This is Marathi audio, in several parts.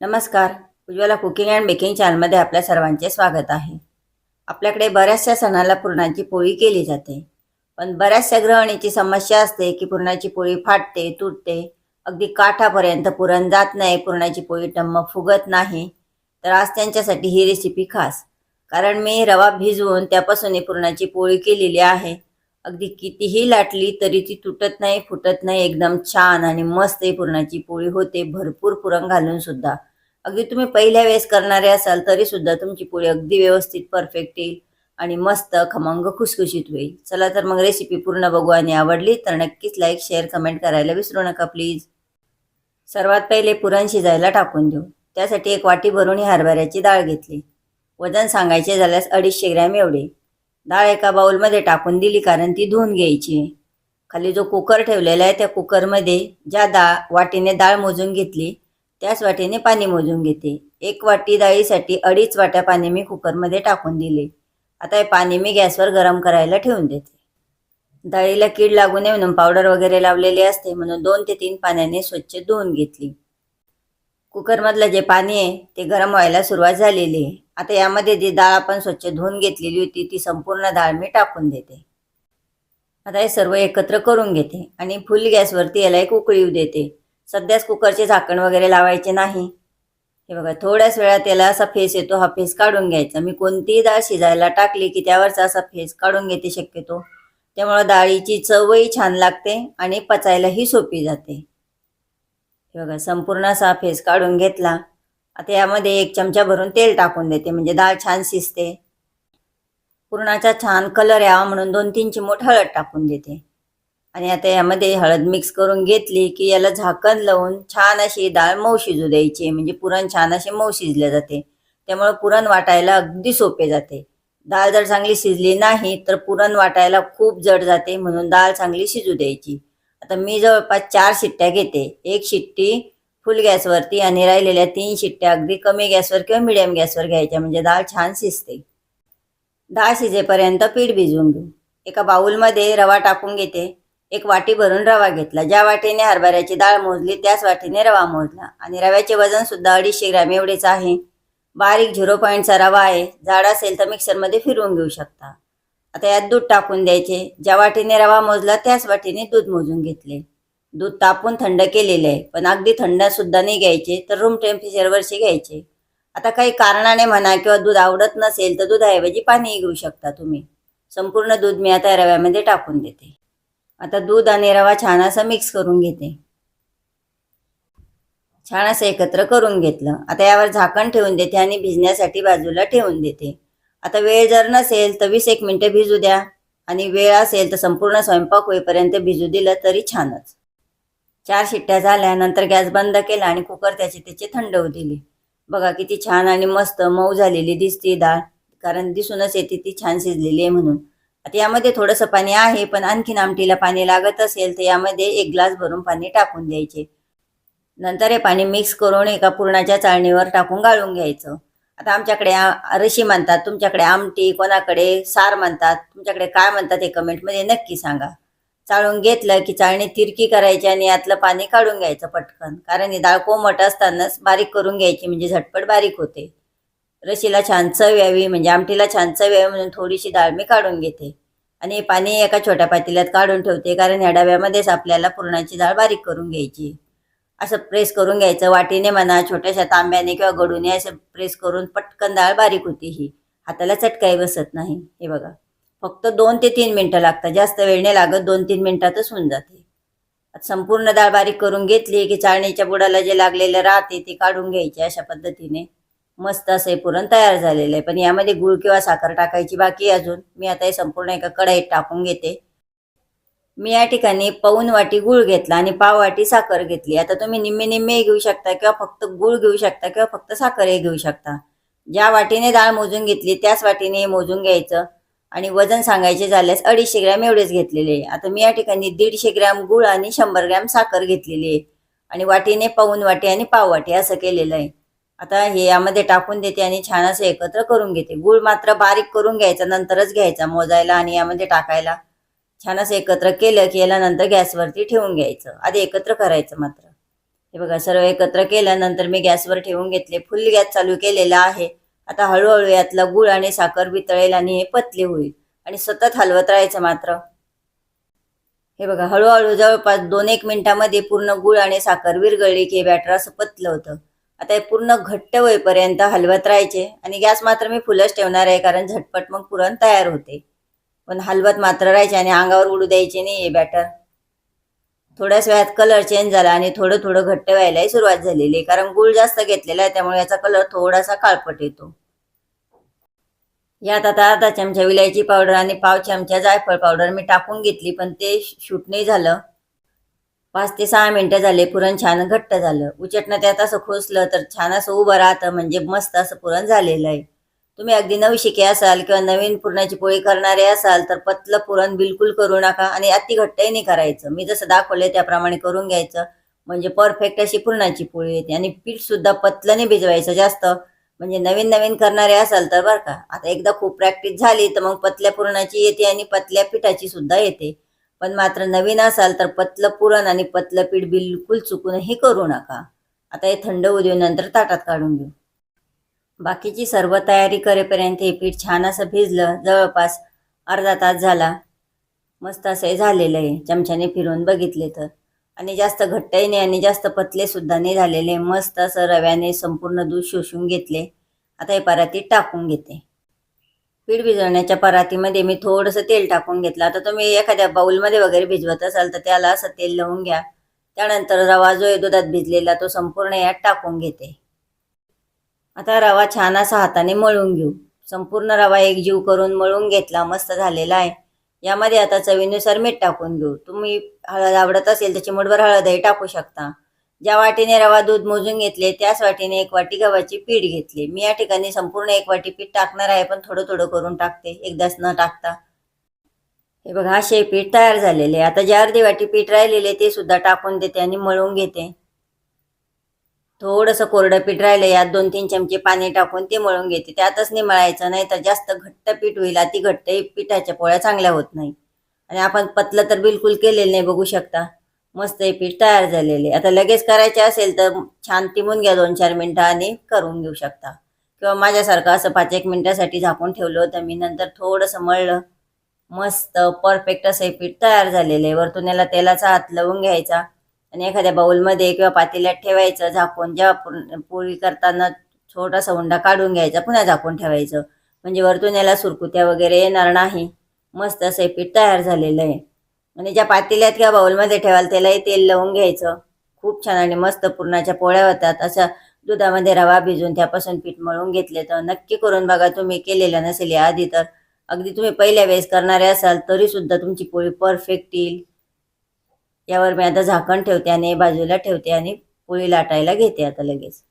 नमस्कार. उज्ज्वला कुकिंग अँड बेकिंग चॅनलमध्ये आपल्या सर्वांचे स्वागत आहे. आपल्याकडे बऱ्याचशा सणाला पुरणाची पोळी केली जाते. पण बऱ्याचशा गृहिणीची समस्या असते की पुरणाची पोळी फाटते तुटते. अगदी काठापर्यंत पुरण जात नाही पुरणाची पोळी टम्म फुगत नाही. तर आज त्यांच्यासाठी ही रेसिपी खास. कारण मी रवा भिजवून त्यापासून पुरणाची पोळी केलेली आहे. अगदी कितीही लाटली तरी ती तुटत नाही फुटत नाही एकदम छान आणि मस्त ही पुरणाची पोळी. होते भरपूर पुरण घालून सुद्धा. अगदी तुम्ही पहिल्या वेळेस करणारे असाल तरी सुद्धा तुमची पोळी अगदी व्यवस्थित परफेक्ट येईल आणि मस्त खमंग खुसखुशीत होईल. चला तर मग रेसिपी पूर्ण बघू आणि आवडली तर नक्कीच लाईक शेअर कमेंट करायला विसरू नका प्लीज सर्वात पहिले पुरण शिजायला टाकून देऊ. त्यासाठी एक वाटी भरून ही हरभऱ्याची डाळ घेतली. वजन सांगायचे झाल्यास अडीचशे ग्रॅम एवढे. डाळ एका बाउलमध्ये टाकून दिली कारण ती धुवून घ्यायची. खाली जो कुकर ठेवलेला आहे त्या कुकरमध्ये ज्या डाळ वाटीने डाळ मोजून घेतली त्याच वाटीने पाणी मोजून घेते. एक वाटी डाळीसाठी अडीच वाट्या पाणी मी कुकरमध्ये टाकून दिले. आता हे पाणी मी गॅसवर गरम करायला ठेवून देते. डाळीला कीड लागू नये म्हणून पावडर वगैरे लावलेली असते म्हणून दोन ते तीन पाण्याने स्वच्छ धुवून घेतली. कुकरमधलं जे पाणी आहे ते गरम व्हायला सुरुवात झालेली आहे. आता यामध्ये जी डाळ आपण स्वच्छ धुवून घेतलेली होती ती संपूर्ण डाळ मी टाकून देते. आता हे सर्व एकत्र करून घेते आणि फुल गॅसवरती याला एक उकळी येऊ देते. सध्याच कुकरचे झाकण वगैरे लावायचे नाही. हे बघा थोड्याच वेळात याला असा फेस येतो हा फेस काढून घ्यायचा. मी कोणतीही डाळ शिजायला टाकली की त्यावरचा असा फेस काढून घेते शक्यतो. त्यामुळं डाळीची चवही छान लागते आणि पचायलाही सोपी जाते. हे बघा संपूर्ण असा फेस काढून घेतला. आता यामध्ये एक चमचा भरून तेल टाकून देते म्हणजे डाळ छान शिजते. पुरणाचा छान कलर यावा म्हणून दोन तीन चिमूट हळद टाकून देते. आणि आता यामध्ये हळद मिक्स करून घेतली की याला झाकण लावून छान अशी डाळ मऊ शिजू द्यायची म्हणजे पुरण छान असे मऊ शिजले जाते. त्यामुळे पुरण वाटायला अगदी सोपे जाते. डाळ जर चांगली शिजली नाही तर पुरण वाटायला खूप जड जाते म्हणून डाळ चांगली शिजू द्यायची. आता मी जवळपास चार शिट्ट्या घेते. एक शिट्टी फुल गॅसवरती आणि राहिलेल्या तीन शिट्ट्या अगदी कमी गॅसवर किंवा मिडियम गॅसवर घ्यायच्या म्हणजे डाळ छान शिजते. डाळ शिजेपर्यंत पीठ भिजवून घेऊ. एका बाउलमध्ये रवा टाकून घेते. एक वाटी भरून रवा घेतला. ज्या वाटीने हरभऱ्याची डाळ मोजली त्याच वाटीने रवा मोजला. आणि रव्याचे वजन सुद्धा अडीचशे ग्रॅम एवढेच आहे. बारीक झिरो पॉईंटचा रवा आहे. जाड असेल तर मिक्सरमध्ये फिरवून घेऊ शकता. आता यात दूध टाकून द्यायचे. ज्या वाटीने रवा मोजला त्याच वाटीने दूध मोजून घेतले. दूध तापून थंड केलेले आहे. पण अगदी थंड सुद्धा नाही घ्यायचे तर रूम टेम्परेचरवरशी घ्यायचे. आता काही कारणाने म्हणा किंवा दूध आवडत नसेल तर दुधाऐवजी पाणीही घेऊ शकता तुम्ही. संपूर्ण दूध मी आता रव्यामध्ये टाकून देते. आता दूध आणि रवा छान असं मिक्स करून घेते. छान असं एकत्र करून घेतलं. आता यावर झाकण ठेवून देते आणि भिजण्यासाठी बाजूला ठेवून देते. आता वेळ जर नसेल तर वीस एक मिनटं भिजू द्या. आणि वेळ असेल तर संपूर्ण स्वयंपाक होईपर्यंत भिजू दिलं तरी छानच. चार शिट्ट्या झाल्या नंतर गॅस बंद केला आणि कुकर त्याची त्याची थंड होऊ दिली. बघा किती छान आणि मस्त मऊ झालेली दिसते डाळ कारण दिसूनच येते ती छान शिजलेली आहे म्हणून. आता यामध्ये थोडंसं पाणी आहे पण आणखीन आमटीला पाणी लागत असेल तर यामध्ये एक ग्लास भरून पाणी टाकून द्यायचे. नंतर हे पाणी मिक्स करून एका पुरणाच्या चाळणीवर टाकून गाळून घ्यायचं. आता आमच्याकडे आ- रशी म्हणतात तुमच्याकडे आमटी कोणाकडे? सार म्हणतात. तुमच्याकडे काय म्हणतात हे कमेंटमध्ये नक्की सांगा. चाळून घेतलं की चाळणी तिरकी करायची आणि यातलं पाणी काढून घ्यायचं पटकन. कारण ही डाळ कोमट असतानाच बारीक करून घ्यायची म्हणजे झटपट बारीक होते. रशीला छान चव यावी म्हणजे आमटीला छान चव यावी म्हणून थोडीशी डाळ मी काढून घेते. आणि हे पाणी एका छोट्या पातेल्यात काढून ठेवते कारण ह्या डब्यामध्येच आपल्याला पुरणाची डाळ बारीक करून घ्यायची. असं प्रेस करून घ्यायचं वाटीने म्हणा छोट्याशा तांब्याने किंवा गडूने असं प्रेस करून पटकन डाळ बारीक होती ही. हाताला चटकाही बसत नाही. हे बघा. फक्त दोन ते तीन मिनटं लागतात. जास्त वेळ नाही लागत. दोन तीन मिनटातच होऊन जाते. आता संपूर्ण डाळ बारीक करून घेतली की चाळणीच्या बुडाला जे लागलेलं राहते ते काढून घ्यायचे अशा पद्धतीने. मस्त असं हे पुरण तयार झालेलं आहे. पण यामध्ये गुळ किंवा साखर टाकायची बाकी अजून. मी आता हे संपूर्ण एका कढाईत टाकून घेते. मी या ठिकाणी पाऊन वाटी गुळ घेतला आणि पाव वाटी साखर घेतली. आता तुम्ही निम्मे निम्मे घेऊ शकता किंवा फक्त गुळ घेऊ शकता किंवा फक्त साखरही घेऊ शकता. ज्या वाटीने डाळ मोजून घेतली त्याच वाटीने हे मोजून घ्यायचं. आणि वजन सांगायचे झाल्यास अडीचशे ग्रॅम एवढेच घेतलेले आहे. आता मी या ठिकाणी दीडशे ग्रॅम गुळ आणि शंभर ग्रॅम साखर घेतलेली आहे. आणि वाटीने पाऊन वाटी आणि पाव वाटी असं केलेलं आहे. आता हे यामध्ये टाकून देते आणि छान असं एकत्र करून घेते. गुळ मात्र बारीक करून घ्यायचा नंतरच घ्यायचा मोजायला आणि यामध्ये टाकायला. छान असं एकत्र केलं की याला नंतर गॅसवरती ठेवून घ्यायचं. आधी एकत्र करायचं मात्र. हे बघा सर्व एकत्र केल्यानंतर मी गॅसवर ठेवून घेतले. फुल गॅस चालू केलेला आहे. आता हळूहळू यातला गुळ आणि साखर वितळेल आणि हे पतले होईल. आणि सतत हलवत राहायचं मात्र. हे बघा हळूहळू जवळपास दोन एक मिनिटामध्ये पूर्ण गुळ आणि साखर विरगळली की हे बॅटर असं पतलं होतं. आता हे पूर्ण घट्ट होईपर्यंत हलवत राहायचे. आणि गॅस मात्र मी फुलच ठेवणार आहे कारण झटपट मग पुरण तयार होते. पण हलवत मात्र राहायचे आणि अंगावर उडू द्यायचे नाही हे बॅटर थोड्याच वेळात कलर चेंज झाला आणि थोडं थोडं घट्ट व्हायलाही सुरुवात झालेली आहे. कारण गुळ जास्त घेतलेला आहे त्यामुळे याचा कलर थोडासा काळपट येतो. यात आता अर्धा चमचा विलायची पावडर आणि पाव चमचा जायफळ पावडर मी टाकून घेतली पण ते शूट नाही झालं. पाच ते सहा मिनटं झाले पुरण छान घट्ट झालं. उचटणं त्यात असं खोसलं तर छान असं उभं राहतं म्हणजे मस्त असं पुरण झालेलं आहे. तुम्ही अगदी नवशिके असाल किंवा नवीन पुरणाची पोळी करणारे असाल तर पतलं पुरण बिलकुल करू नका आणि अति घट्टही नाही करायचं. मी जसं दाखवले त्याप्रमाणे करून घ्यायचं. म्हणजे परफेक्ट अशी पुरणाची पोळी येते आणि पीठ सुद्धा पतलं नाही भिजवायचं जास्त. म्हणजे नवीन नवीन करणारे असाल तर बरं का. आता एकदा खूप प्रॅक्टिस झाली तर मग पतल्या पुरणाची येते आणि पतल्या पिठाची सुद्धा येते. पण मात्र नवीन असाल तर पतलं पुरण आणि पतलं पीठ बिलकुल चुकूनही करू नका. आता हे थंड होऊ देऊन नंतर ताटात काढून घेऊ. बाकीची सर्व तयारी करेपर्यंत हे पीठ छान असं भिजलं जवळपास अर्धा तास झाला. मस्त असं हे झालेलं आहे. चमच्याने फिरून बघितले तर. आणि जास्त घट्टही नाही आणि जास्त पतले सुद्धा नाही झालेले. मस्त असं रव्याने संपूर्ण दूध शोषून घेतले. आता हे परातीत टाकून घेते. पीठ भिजवण्याच्या परातीमध्ये मी थोडंसं तेल टाकून घेतलं. आता तुम्ही एखाद्या बाऊलमध्ये वगैरे भिजवत असाल तर त्याला असं तेल लावून घ्या. त्यानंतर रवा जो आहे दुधात भिजलेला तो संपूर्ण यात टाकून घेते. आता रवा छान असा हाताने मळून घेऊ. संपूर्ण रवा एक जीव करून मळून घेतला मस्त झालेला आहे. यामध्ये आता चवीनुसार मीठ टाकून घेऊ. तुम्ही हळद आवडत असेल तर चिमूटभर हळदही टाकू शकता. ज्या वाटीने रवा दूध मोजून घेतले त्याच वाटीने एक वाटी गव्हाची पीठ घेतली. मी या ठिकाणी संपूर्ण एक वाटी पीठ टाकणार आहे पण थोडं थोडं करून टाकते. एकदाच न टाकता. हे बघा असे पीठ तयार झालेले आता जे अर्धी वाटी पीठ राहिलेले ते सुद्धा टाकून देते आणि मळून घेते. थोडंसं कोरडं पीठ राहिलं यात दोन तीन चमचे पाणी टाकून ते मळून घेते. त्यातच नाही मळायचं नाही तर जास्त घट्ट पीठ होईल अति घट्ट पिठाच्या पोळ्या चांगल्या होत नाही. आणि आपण पतलं तर बिलकुल केलेलं नाही बघू शकता. मस्त हे पीठ तयार झालेले आता लगेच करायचे असेल तर छान तिमून घ्या दोन चार मिनटं आणि करून घेऊ शकता. किंवा माझ्यासारखं असं पाच एक मिनटासाठी झाकून ठेवलं होतं मी नंतर थोडंसं मळलं. मस्त परफेक्ट असं हे पीठ तयार झालेलं आहे. वरतून याला तेलाचा हात लावून घ्यायचा. आणि एखाद्या बाऊलमध्ये किंवा पातेल्यात ठेवायचं झाकून जेव्हा पुर- पोळी करताना छोटासा उंडा काढून घ्यायचा पुन्हा झाकून ठेवायचं. म्हणजे वरतून याला सुरकुत्या वगैरे येणार नाही. मस्त असं पीठ तयार झालेलं आहे. आणि ज्या पातेल्यात किंवा बाउलमध्ये ठेवाल त्यालाही तेल लावून घ्यायचं. खूप छान आणि मस्त पुरणाच्या पोळ्या होतात. अशा दुधामध्ये रवा भिजून त्यापासून पीठ मळून घेतले तर नक्की करून बघा. तुम्ही केलेलं नसेल या आधी तर. अगदी तुम्ही पहिल्या वेळेस करणारे असाल तरी सुद्धा तुमची पोळी परफेक्ट येईल. यावर मी आता झाकण ठेवते आणि बाजूला ठेवते आणि पोळी लाटायला घेते आता लगेच.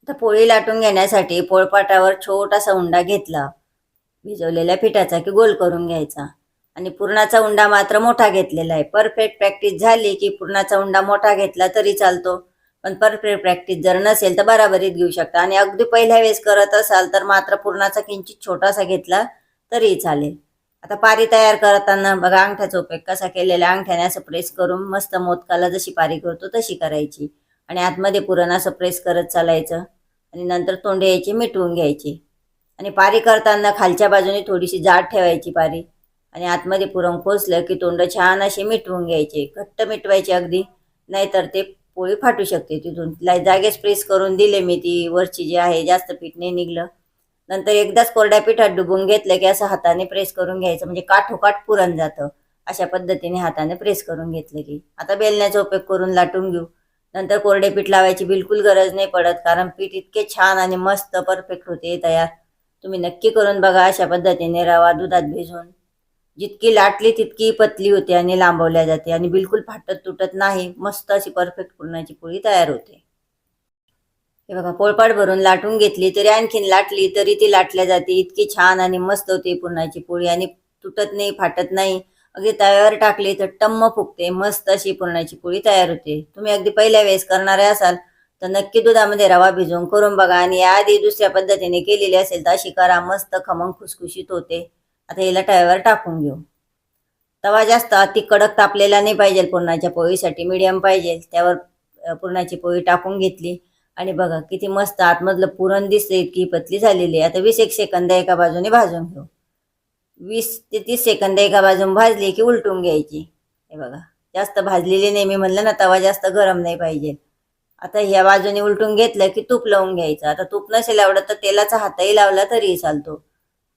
आता पोळी लाटून घेण्यासाठी पोळपाटावर छोटासा उंडा घेतला. भिजवलेल्या पिठाचा की गोल करून घ्यायचा. आणि पुरणाचा उंडा मात्र मोठा घेतलेला आहे. परफेक्ट प्रॅक्टिस झाली की पुरणाचा उंडा मोठा घेतला तरी चालतो. पण परफेक्ट प्रॅक्टिस जर नसेल तर बराबरीत घेऊ शकता. आणि अगदी पहिल्या वेळेस करत असाल तर मात्र पुरणाचा किंचित छोटासा घेतला तरी चालेल. आता पारी तयार करताना बघा अंगठ्याचा उपयोग कसा केलेला अंगठ्याने असं प्रेस करून मस्त मोदकाला जशी पारी करतो तशी करायची. आणि आतमध्ये पुरण असं प्रेस करत चालायचं. आणि नंतर तोंडे यायची मिटवून घ्यायची. आणि पारी करताना खालच्या बाजूने थोडीशी जाड ठेवायची पारी. आणि आतमध्ये पुरण खोसलं की तोंड छान असे मिटवून घ्यायचे. घट्ट मिटवायचे अगदी. नाहीतर ते पोळी फाटू शकते तिथून. तिला जागेच प्रेस करून दिले मी ती. वरची जी आहे जास्त पीठ नाही निघलं. नंतर एकदाच कोरड्या पिठात डुबून घेतलं की असं हाताने प्रेस करून घ्यायचं म्हणजे काठोकाठ पुरण जातं. अशा पद्धतीने हाताने प्रेस करून घेतलं की. आता बेलण्याचा उपयोग करून लाटून घेऊ. नंतर कोरडे पीठ लावायची बिलकुल गरज नाही पडत कारण पीठ इतके छान आणि मस्त परफेक्ट होते तयार. तुम्ही नक्की करून बघा अशा पद्धतीने रवा दुधात भिजवून जितकी लाटली तितकी पतली होते आणि लांबवल्या जाते आणि बिलकुल फाटत तुटत नाही. मस्त अशी परफेक्ट पुरणाची पोळी तयार होते. हे बघा पोळपाट भरून लाटून घेतली तरी आणखीन लाटली तरी ती लाटल्या जाते. इतकी छान आणि मस्त होते पुरणाची पोळी आणि तुटत नाही फाटत नाही. अगदी तव्यावर टाकली तर टम्म फुगते. मस्त अशी पुरणाची पोळी तयार होते. तुम्ही अगदी पहिल्या वेळेस करणारे असाल तर नक्की दुधामध्ये रवा भिजवून करून बघा आणि याआधी दुसऱ्या पद्धतीने केलेली असेल तर अशी करा. मस्त खमंग खुसखुशीत होते. आता हिला तव्यावर टाकून घेऊ. तवा जास्त अति कडक तापलेला नाही पाहिजे पुरणाच्या पोळीसाठी. मीडियम पाहिजे. त्यावर पुरणाची पोळी टाकून घेतली. आणि बघा किती मस्त आतमधलं पुरण दिसते इतकी पतली झालेली आहे. आता वीस एक सेकंद एका बाजूने भाजून घेऊ. वीस ते तीस सेकंद एका बाजून भाजली की उलटून घ्यायची. हे बघा जास्त भाजलेली नाही मी म्हणलं ना तवा जास्त गरम नाही पाहिजे. आता ह्या बाजूने उलटून घेतलं की तूप लावून घ्यायचं. आता तूप नसेल आवडत तर तेलाचा हातही लावला तरीही चालतो.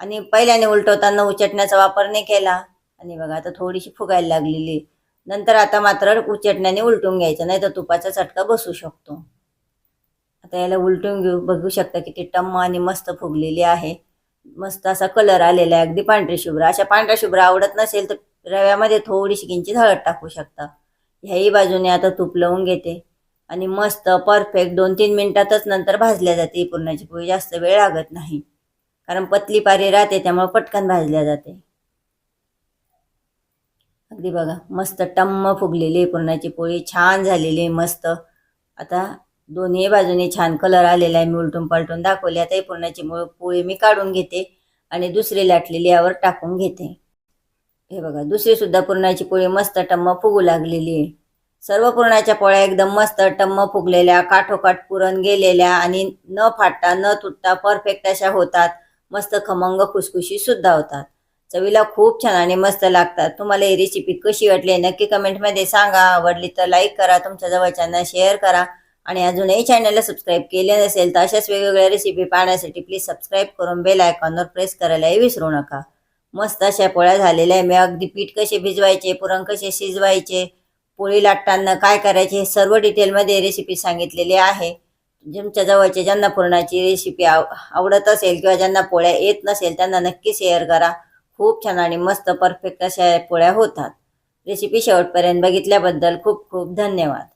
आणि पहिल्याने उलटवताना उचटण्याचा वापर नाही केला. आणि बघा आता थोडीशी फुगायला लागलेली. नंतर आता मात्र उचटण्याने उलटून घ्यायचं नाही तर तुपाचा चटका बसू शकतो. आता याला उलटून घेऊ बघू शकता किती टम्म आणि मस्त फुगलेली आहे. मस्त असा कलर आलेला आहे अगदी पांढरी शुभ्र. अशा पांढऱ्या शुभ्र आवडत नसेल तर रव्यामध्ये थोडीशी किंचित हळद टाकू शकता. ह्याही बाजूने आता तूप लावून घेते. आणि मस्त परफेक्ट दोन तीन मिनिटातच नंतर भाजल्या जाते. ही पुरणाची पोळी जास्त वेळ लागत नाही. कारण पतली पारी राहते त्यामुळे पटकन भाजल्या जाते. अगदी बघा मस्त टम्म फुगलेली पुरणाची पोळी. छान झालेली आहे मस्त. आता दोन्ही बाजूने छान कलर आलेला आहे मी उलटून पलटून दाखवली. आता ही पुरणाची मो- पोळी मी काढून घेते आणि दुसरी लाटलेली यावर टाकून घेते. हे बघा दुसरी सुद्धा पुरणाची पोळी मस्त टम्म फुगू लागलेली आहे. सर्व पुरणाच्या पोळ्या एकदम मस्त टम्म फुगलेल्या काठोकाठ पुरण गेलेल्या आणि न फाटता न तुटता परफेक्ट अशा होतात. मस्त खमंग खुसखुशी सुद्धा होतात. चवीला खूप छान आणि मस्त लागतात. तुम्हाला ही रेसिपी कशी वाटली नक्की कमेंटमध्ये सांगा. आवडली तर लाईक करा तुमच्या जवळच्यांना शेअर करा. आणि अजूनही चॅनलला सबस्क्राईब केले नसेल तर अशाच वेगवेगळ्या रेसिपी पाहण्यासाठी प्लीज सबस्क्राईब करून बेल आयकॉनवर प्रेस करायलाही विसरू नका. मस्त अशा पोळ्या झालेल्या आहे मी अगदी पीठ कसे भिजवायचे पुरण कसे शिजवायचे पोळी लाटताना काय करायचे हे सर्व डिटेलमध्ये रेसिपी सांगितलेली आहे. तुमच्या जवळचे ज्यांना पुरणाची रेसिपी आव आवडत असेल किंवा ज्यांना पोळ्या येत नसेल त्यांना नक्की शेअर करा. खूप छान आणि मस्त परफेक्ट अशा पोळ्या होतात. रेसिपी शेवटपर्यंत बघितल्याबद्दल खूप खूप धन्यवाद.